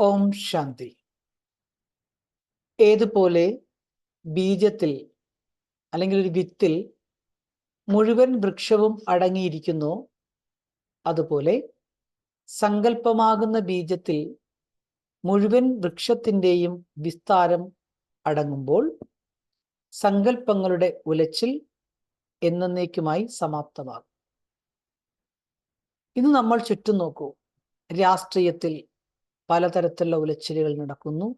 ഓം ശാന്തി. ഏതുപോലെ ബീജത്തിൽ അല്ലെങ്കിൽ ഒരു വിത്തിൽ മുഴുവൻ വൃക്ഷവും അടങ്ങിയിരിക്കുന്നു അതുപോലെ സങ്കല്പമാകുന്ന ബീജത്തിൽ മുഴുവൻ വൃക്ഷത്തിന്റെയും വിസ്താരം അടങ്ങുമ്പോൾ സങ്കല്പങ്ങളുടെ ഉലച്ചിൽ എന്നേക്കുമായി സമാപ്തമാകും. ഇന്ന് നമ്മൾ ചുറ്റും നോക്കൂ. രാഷ്ട്രീയത്തിൽ പലതരത്തിലുള്ള ഉലച്ചിലുകൾ നടക്കുന്നു.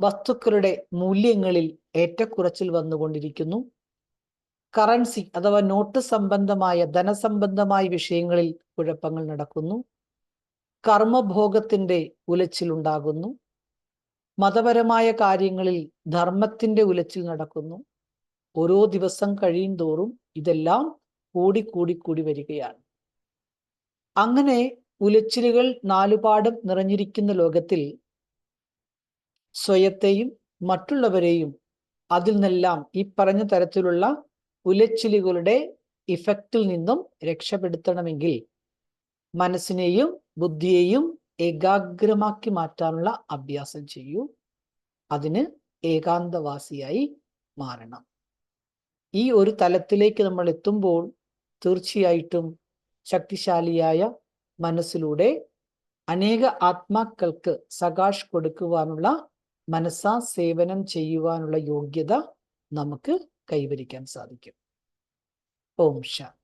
വസ്തുക്കളുടെ മൂല്യങ്ങളിൽ ഏറ്റക്കുറച്ചിൽ വന്നുകൊണ്ടിരിക്കുന്നു. കറൻസി അഥവാ നോട്ട് സംബന്ധമായ ധനസംബന്ധമായ വിഷയങ്ങളിൽ കുഴപ്പങ്ങൾ നടക്കുന്നു. കർമ്മഭോഗത്തിന്റെ ഉലച്ചിലുണ്ടാകുന്നു മതപരമായ കാര്യങ്ങളിൽ ധർമ്മത്തിന്റെ ഉലച്ചിൽ നടക്കുന്നു. ഓരോ ദിവസം കഴിയും തോറും ഇതെല്ലാം കൂടി കൂടി കൂടി വരികയാണ്. അങ്ങനെ ഉലച്ചിലുകൾ നാലുപാടും നിറഞ്ഞിരിക്കുന്ന ലോകത്തിൽ സ്വയത്തെയും മറ്റുള്ളവരെയും അതിൽ നിന്നെല്ലാം ഈ പറഞ്ഞ തരത്തിലുള്ള ഉലച്ചിലുകളുടെ ഇഫക്റ്റിൽ നിന്നും രക്ഷപ്പെടുത്തണമെങ്കിൽ മനസ്സിനെയും ബുദ്ധിയെയും ഏകാഗ്രമാക്കി മാറ്റാനുള്ള അഭ്യാസം ചെയ്യൂ. അതിന് ഏകാന്തവാസിയായി മാറണം. ഈ ഒരു തലത്തിലേക്ക് നമ്മൾ എത്തുമ്പോൾ തീർച്ചയായിട്ടും ശക്തിശാലിയായ മനസ്സിലൂടെ അനേക ആത്മാക്കൾക്ക് സകാഷ് കൊടുക്കുവാനുള്ള മനസ്സാ സേവനം ചെയ്യുവാനുള്ള യോഗ്യത നമുക്ക് കൈവരിക്കാൻ സാധിക്കും. ഓം ശാന്തി.